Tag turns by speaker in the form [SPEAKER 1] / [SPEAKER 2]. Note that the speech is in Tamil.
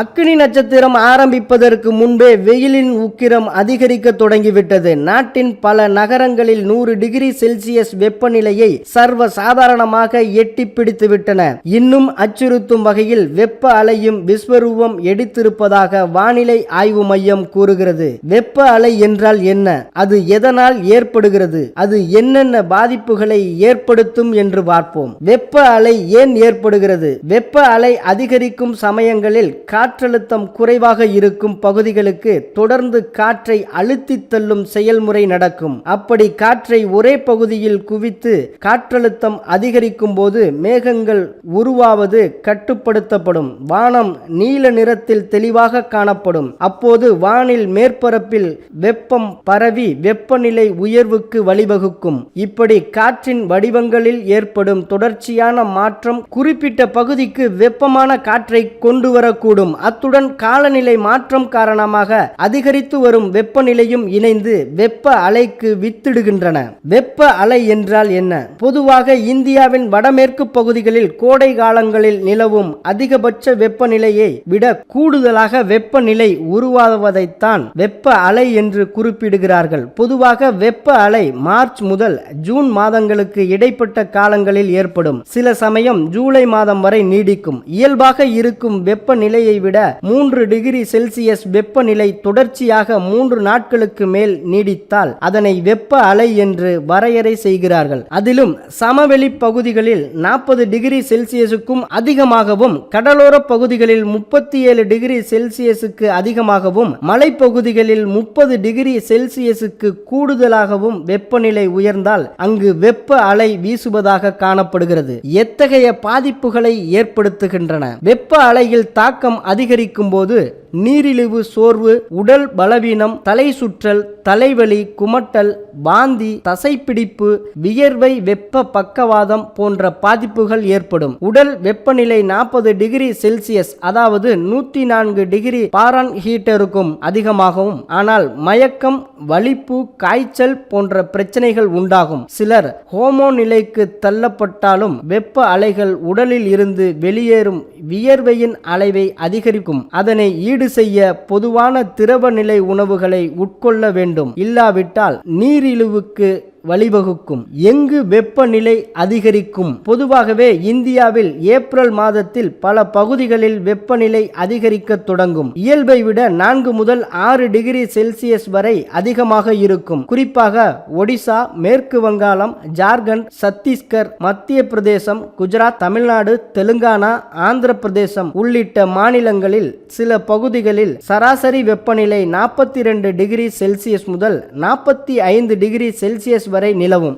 [SPEAKER 1] அக்னி நட்சத்திரம் ஆரம்பிப்பதற்கு முன்பே வெயிலின் உக்கிரம் அதிகரிக்க தொடங்கிவிட்டது. நாட்டின் பல நகரங்களில் நூறு டிகிரி செல்சியஸ் வெப்பநிலையை சர்வ சாதாரணமாக எட்டி பிடித்துவிட்டன. இன்னும் அச்சுறுத்தும் வகையில் வெப்ப அலையும் விஸ்வரூபம் எடுத்திருப்பதாக வானிலை ஆய்வு மையம் கூறுகிறது. வெப்ப அலை என்றால் என்ன? அது எதனால் ஏற்படுகிறது? அது என்னென்ன பாதிப்புகளை ஏற்படுத்தும் என்று பார்ப்போம். வெப்ப அலை ஏன் ஏற்படுகிறது? வெப்ப அலை அதிகரிக்கும் சமயங்களில் காற்றழுத்தம் குறைவாக இருக்கும் பகுதிகளுக்கு தொடர்ந்து காற்றை அழுத்தி தள்ளும் செயல்முறை நடக்கும். அப்படி காற்றை ஒரே பகுதியில் குவித்து காற்றழுத்தம் அதிகரிக்கும் போது மேகங்கள் உருவாவது கட்டுப்படுத்தப்படும். வானம் நீல நிறத்தில் தெளிவாக காணப்படும். அப்போது வானில் மேற்பரப்பில் வெப்பம் பரவி வெப்பநிலை உயர்வுக்கு வழிவகுக்கும். இப்படி காற்றின் வடிவங்களில் ஏற்படும் தொடர்ச்சியான மாற்றம் குறிப்பிட்ட பகுதிக்கு வெப்பமான காற்றை கொண்டு வரக்கூடும். அத்துடன் காலநிலை மாற்றம் காரணமாக அதிகரித்து வரும் வெப்பநிலையும் இணைந்து வெப்ப அலைக்கு வித்திடுகின்றன. வெப்ப அலை என்றால் என்ன? பொதுவாக இந்தியாவின் வடமேற்கு பகுதிகளில் கோடை காலங்களில் நிலவும் அதிகபட்ச வெப்பநிலையை விட கூடுதலாக வெப்பநிலை உருவாவதைத்தான் வெப்ப அலை என்று குறிப்பிடுகிறார்கள். பொதுவாக வெப்ப அலை மார்ச் முதல் ஜூன் மாதங்களுக்கு இடைப்பட்ட காலங்களில் ஏற்படும். சில சமயம் ஜூலை மாதம் வரை நீடிக்கும். இயல்பாக இருக்கும் வெப்பநிலையை விட மூன்று டிகிரி செல்சியஸ் வெப்பநிலை தொடர்ச்சியாக மூன்று நாட்களுக்கு மேல் நீடித்தால் அதனை வெப்ப அலை என்று வரையறை செய்கிறார்கள். அதிலும் சமவெளி பகுதிகளில் நாற்பது டிகிரி செல்சியஸுக்கும் அதிகமாகவும் கடலோர பகுதிகளில் முப்பத்தி ஏழு டிகிரி செல்சியஸுக்கு அதிகமாகவும் மலைப்பகுதிகளில் முப்பது டிகிரி செல்சியஸுக்கு கூடுதலாகவும் வெப்பநிலை உயர்ந்தால் அங்கு வெப்ப அலை வீசுவதாக காணப்படுகிறது. எத்தகைய பாதிப்புகளை ஏற்படுத்துகின்றன? வெப்ப அலையில் தாக்கம் அதிகரிக்கும் போது நீரிழிவு சோர்வு உடல் பலவீனம் தலை சுற்றல் தலைவலி குமட்டல் வாந்தி தசைப்பிடிப்பு வியர்வை வெப்ப பக்கவாதம் போன்ற பாதிப்புகள் ஏற்படும். உடல் வெப்பநிலை நாற்பது டிகிரி செல்சியஸ் அதாவது நூத்தி நான்கு டிகிரி பாரான் ஹீட்டருக்கும் அதிகமாகவும். ஆனால் மயக்கம் வலிப்பு காய்ச்சல் போன்ற பிரச்சனைகள் உண்டாகும். சிலர் ஹோமோ நிலைக்கு தள்ளப்பட்டாலும் வெப்ப அலைகள் உடலில் இருந்து வெளியேறும். வியர்வையின் அளவை அதிகரிக்கும். அதனை ஈடு செய்ய பொதுவான திரவ நிலை உணவுகளை உட்கொள்ள வேண்டும். இல்லாவிட்டால் நீரிழிவுக்கு வழிவகுக்கும். எங்கு வெப்பநிலை அதிகரிக்கும்? பொதுவாகவே இந்தியாவில் ஏப்ரல் மாதத்தில் பல பகுதிகளில் வெப்பநிலை அதிகரிக்க தொடங்கும். இயல்பை விட நான்கு முதல் ஆறு டிகிரி செல்சியஸ் வரை அதிகமாக இருக்கும். குறிப்பாக ஒடிசா மேற்கு வங்காளம் ஜார்க்கண்ட் சத்தீஸ்கர் மத்திய பிரதேசம் குஜராத் தமிழ்நாடு தெலுங்கானா ஆந்திர பிரதேசம் உள்ளிட்ட மாநிலங்களில் சில பகுதிகளில் சராசரி வெப்பநிலை நாற்பத்தி ரெண்டு டிகிரி செல்சியஸ் முதல் நாற்பத்தி ஐந்து டிகிரி செல்சியஸ் வரை நிலவும்.